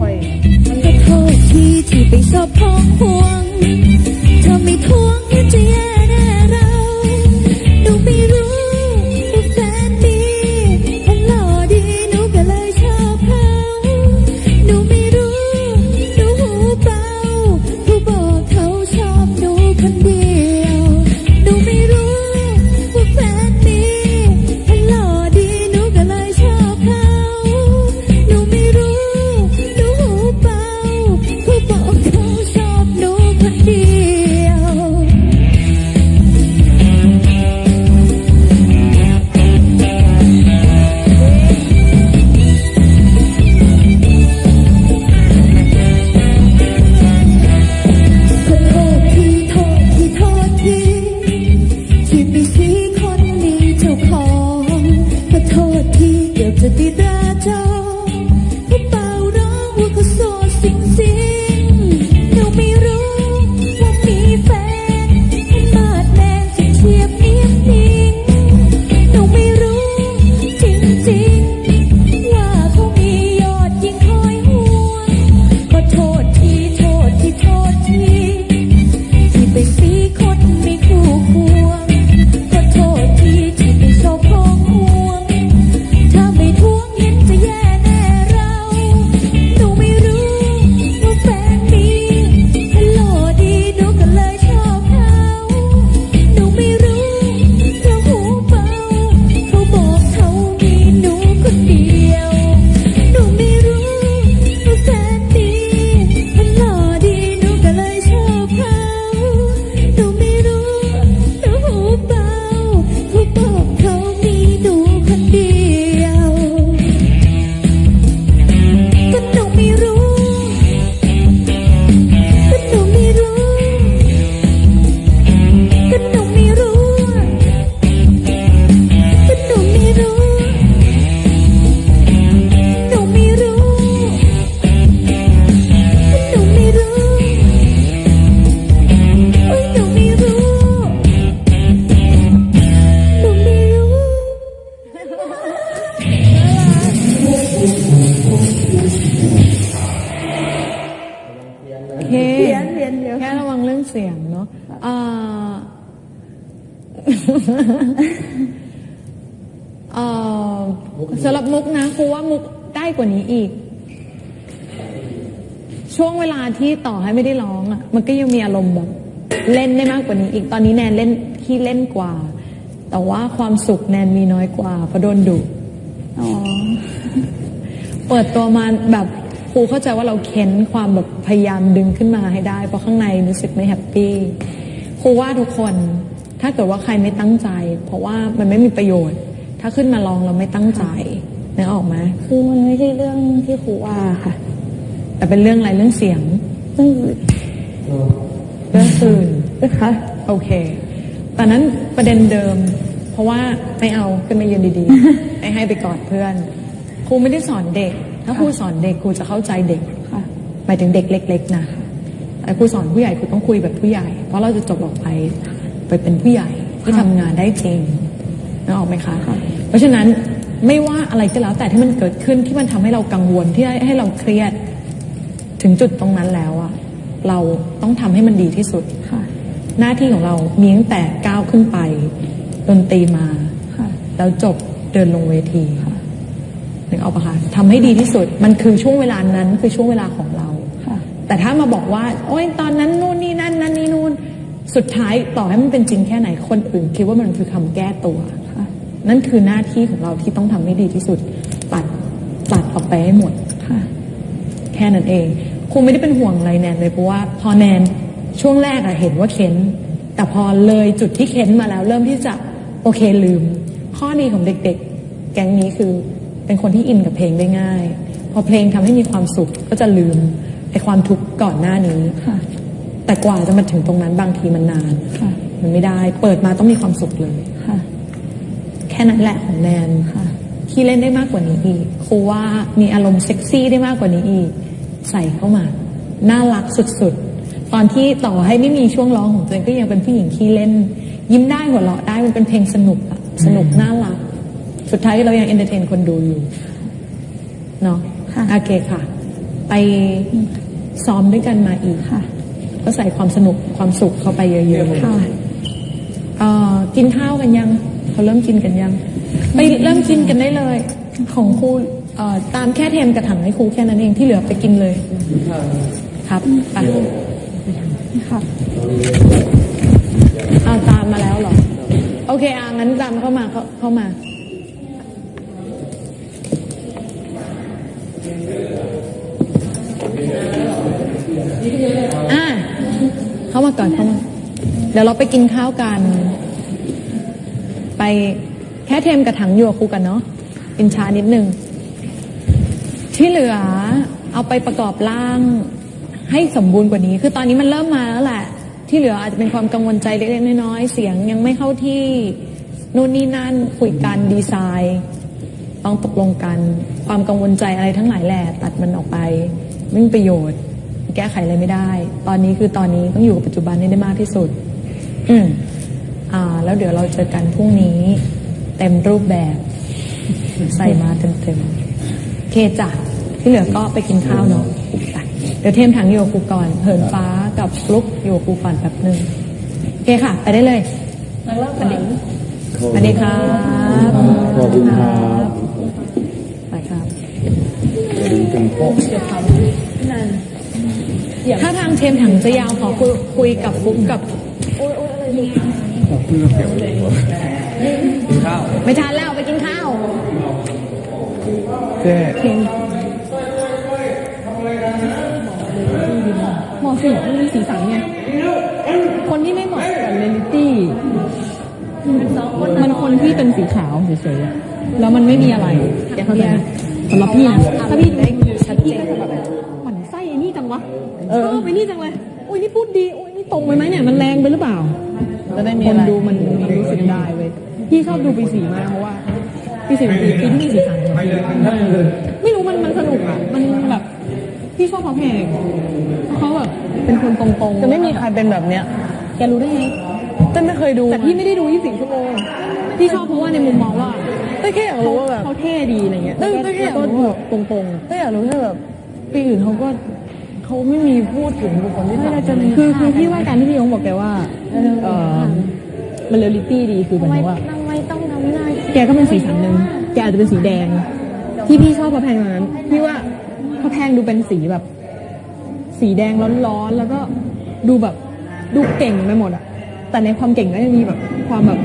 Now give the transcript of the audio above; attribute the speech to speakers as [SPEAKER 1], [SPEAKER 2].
[SPEAKER 1] ค่อย
[SPEAKER 2] ขอโทษที่ที่ไปชอบพ้องห่วง เธอไม่ท
[SPEAKER 1] วง เรื่องเสียงเนาะอ่าเอ่อสำหรับมุกนะครูว่ามุกได้กว่านี้อีก ช่วงเวลาที่ต่อให้ไม่ได้ร้องอะ มันก็ยังมีอารมณ์แบบเล่นได้มากกว่านี้อีกตอนนี้แนนเล่นที่เล่นกว่า แต่ว่าความสุขแนนมีน้อยกว่าเพราะโดนดุ
[SPEAKER 3] อ๋อ
[SPEAKER 1] เปิดตัวมาแบบ ครูเข้าใจว่าเราเค้นความแบบพยายามดึงขึ้นมาให้ได้ เพราะข้างในรู้สึกไม่แฮปปี้ครูว่าทุกคนถ้าเกิดว่าใครไม่ตั้งใจ เพราะว่ามันไม่มีประโยชน์ ถ้าขึ้นมาลองเราไม่ตั้งใจนึกออกไหม
[SPEAKER 3] คือมันไม่ใช่เรื่องที่ครูว่าค่ะ
[SPEAKER 1] แต่เป็นเรื่องอะไรเรื่องเสียง
[SPEAKER 3] ซึ่ง
[SPEAKER 1] เรื่องตื่น
[SPEAKER 3] นะคะ
[SPEAKER 1] โอเคตอนนั้นประเด็นเดิม เพราะว่าไม่เอาขึ้นมายืนดีๆ ให้ให้ไปกอดเพื่อน ครูไม่ได้สอนเด็ก ถ้าครูสอนเด็กครูจะเข้าใจเด็ก
[SPEAKER 3] ค่ะ
[SPEAKER 1] หมายถึงเด็กเล็ก ๆ นะไอ้ครูสอนผู้ใหญ่ครูต้องคุยแบบผู้ใหญ่ เพราะเราจะจบออกไปไปเป็นผู้ใหญ่ที่ทำงานได้จริงนึกออกไหมคะเพราะฉะนั้นไม่ว่าอะไรก็แล้วแต่ที่มันเกิดขึ้นที่มันทำให้เรากังวลที่ให้ให้เราเครียด ถึงจุดตรงนั้นแล้วอะเราต้องทำให้มันดีที่สุด
[SPEAKER 3] ค่ะ
[SPEAKER 1] หน้าที่ของเรามีตั้งแต่ก้าวขึ้นไปดนตรีมา
[SPEAKER 3] ค่ะ
[SPEAKER 1] แล้วจบเดินลงเวที
[SPEAKER 3] ค่ะ
[SPEAKER 1] นึกออกปะคะทำให้ดีที่สุดมันคือช่วงเวลานั้นคือช่วงเวลาของเรา
[SPEAKER 3] ค่ะ
[SPEAKER 1] แต่ถ้ามาบอกว่า โอ้ยตอนนั้นนู่นนี่นั่นนั่นนี่นู่นสุดท้ายต่อให้มันเป็นจริงแค่ไหนคนอื่น คิดว่ามันคือคำแก้ตัว
[SPEAKER 3] ค่ะ
[SPEAKER 1] นั่นคือหน้าที่ของเราที่ต้องทำให้ดีที่สุด ปัดปัดออกไปให้หมด
[SPEAKER 3] ค่ะ
[SPEAKER 1] แค่นั้นเองครูไม่ได้เป็นห่วงอะไรแนนเลยเพราะว่าพอแนนช่วงแรกอะเห็นว่าเค้น แต่พอเลยจุดที่เค้นมาแล้ว เริ่มที่จะโอเคลืม ข้อดีของเด็ก ๆ แก๊งนี้คือ เป็นคนที่อินกับเพลงได้ง่าย พอเพลงทำให้มีความสุขก็จะลืมไอ้ความทุกข์ก่อนหน้านี้
[SPEAKER 3] ค่ะ
[SPEAKER 1] แต่กว่าจะมาถึงตรงนั้นบางทีมันนาน
[SPEAKER 3] ค่ะ
[SPEAKER 1] มันไม่ได้ เปิดมาต้องมีความสุขเลย
[SPEAKER 3] ค่ะ
[SPEAKER 1] แค่นั้นแหละของแนน
[SPEAKER 3] ค่ะ
[SPEAKER 1] ที่เล่นได้มากกว่านี้อีกครูว่ามีอารมณ์เซ็กซี่ได้มากกว่านี้อีก ใส่เข้ามาน่ารักสุดๆ ตอนที่ต่อให้ไม่มีช่วงร้องของตัวเองก็ยังเป็นผู้หญิงที่เล่น ยิ้มได้หัวเราะได้มันเป็นเพลงสนุกอะสนุกน่ารัก สุดท้ายเรายังเอนเตอร์เทนคนดูอยู่เนาะ
[SPEAKER 3] ค่ะ
[SPEAKER 1] โอเคค่ะ ไปซ้อมด้วยกันมาอีก
[SPEAKER 3] ค่ะ
[SPEAKER 1] ก็ใส่ความสนุกความสุขเข้าไปเยอะๆ
[SPEAKER 3] ค่ะ
[SPEAKER 1] เอ่อกินข้าวกันยังเขาเริ่มกินกันยัง ไปเริ่มกินกันได้เลย ของครูเอ่อตามแค่เทมกระถังให้ครูแค่นั้นเองที่เหลือไปกินเลย ครับไป
[SPEAKER 3] ค่ะ
[SPEAKER 1] เอาตามมาแล้วเหรอ โอเคอะงั้นตามเข้ามาเข้าเข้ามา อะเข้ามาก่อนเข้ามา เดี๋ยวเราไปกินข้าวกัน ไปแค่เทมกระถังอยู่กับครูกันเนาะกินชานิดนึง ที่เหลือเอาไปประกอบร่างให้สมบูรณ์กว่านี้ คือตอนนี้มันเริ่มมาแล้วแหละ ที่เหลืออาจจะเป็นความกังวลใจเล็กๆน้อยๆ เสียงยังไม่เข้าที่นู่นนี่นั่นคุยกันดีไซน์ต้องตกลงกัน ความกังวลใจอะไรทั้งหลายแหละตัดมันออกไป ไม่มีประโยชน์ แก้ไขอะไรไม่ได้ ตอนนี้คือตอนนี้ต้องอยู่กับปัจจุบันให้ได้มากที่สุด อืมอ่า แล้วเดี๋ยวเราเจอกันพรุ่งนี้ เต็มรูปแบบ ใส่มาเต็มๆโอเคจ้ะที่เหลือก็ไปกินข้าวเนาะไปเดี๋ยวเทมถังอยู่กับกูก่อนเหินฟ้ากับฟลุกอยู่กับกูก่อนแป๊บหนึ่งโอเคค่ะ ไปได้เลยสวัสดีสวัสดีครับ
[SPEAKER 4] ขอบคุณครับ
[SPEAKER 1] ไปครับ
[SPEAKER 4] ดึงกันโป๊ะ
[SPEAKER 1] ถ้าทางเทมถังจะยาวขอคุยคุยกับฟลุกกับ
[SPEAKER 4] เพื่อเก็บเลยกินข้าว
[SPEAKER 1] ไม่ทันแล้วไปกินข้าว
[SPEAKER 4] เจ๊
[SPEAKER 5] เหมาะสิมันมีสีสันไงคนที่ไม่เหมาะกับเรลิตี้มันคนที่เป็นสีขาวเฉยๆอะแล้วมันไม่มีอะไรแกเข้าใจไหมสำหรับพี่นะถ้าพี่
[SPEAKER 1] ได้ชัดเจน
[SPEAKER 5] แบบหมั่นไส้ไอ้นี่จังวะชอบไอ้นี่จังเลยอุ้ยนี่พูดดีอุ้ยนี่ ตรงไปไหมเนี่ยมันแรงไปหรือเปล่า
[SPEAKER 1] จะได้มี
[SPEAKER 5] ค
[SPEAKER 1] อะ
[SPEAKER 5] น
[SPEAKER 1] ไร
[SPEAKER 5] ดูมันมันรู้สึกได้เว้ยพี่ชอบดูปีสีมากเพราะว่าปีสีเป็นปีที่มีสีสันไม่รู้มันมันสนุกอะมันแบบพี่ชอบเขาแพงเขาแบบเป็นคนตรงๆ
[SPEAKER 1] จะไม่มีใครเป็นแบบเนี้ย
[SPEAKER 5] แกรู้ได้ไง
[SPEAKER 1] แต่ไม่เคยดู
[SPEAKER 5] แต่พี่ไม่ได้ดู24ชั่วโมงพี่ชอบเพราะว่าในมุมมองว่า
[SPEAKER 1] แต่แค่อยากรู้ว่าแบบ
[SPEAKER 5] เขาเท่ดีอะไรเงี้ย
[SPEAKER 1] เออ
[SPEAKER 5] แล้วก็
[SPEAKER 1] แต่แค่
[SPEAKER 5] แล้วก็
[SPEAKER 1] อยากรู้ว่า
[SPEAKER 5] ตรงตรง
[SPEAKER 1] ก็อยากรู้แค่แบบปีอื่นเขาก็ เขาไม่มีพูดถึงบุคคลที่สาม
[SPEAKER 5] ๆคือคือพี่ว่าการที่พี่ยงบอกแกว่าเออมันเรียลลิตี้ดีคือหมายถึงว่า
[SPEAKER 3] ทำไมต้องน้ำหน้า
[SPEAKER 5] แกก็เป็นสีสันหนึ่งแกอาจจะเป็นสีแดง ที่พี่ชอบพระแพงตอนนั้นพี่ว่าพระแพงดูเป็นสีแบบ สีแดงร้อนๆแล้วก็ดูแบบดูเก่งไปหมดอะแต่ในความเก่งก็ยังมีแบบความแบบ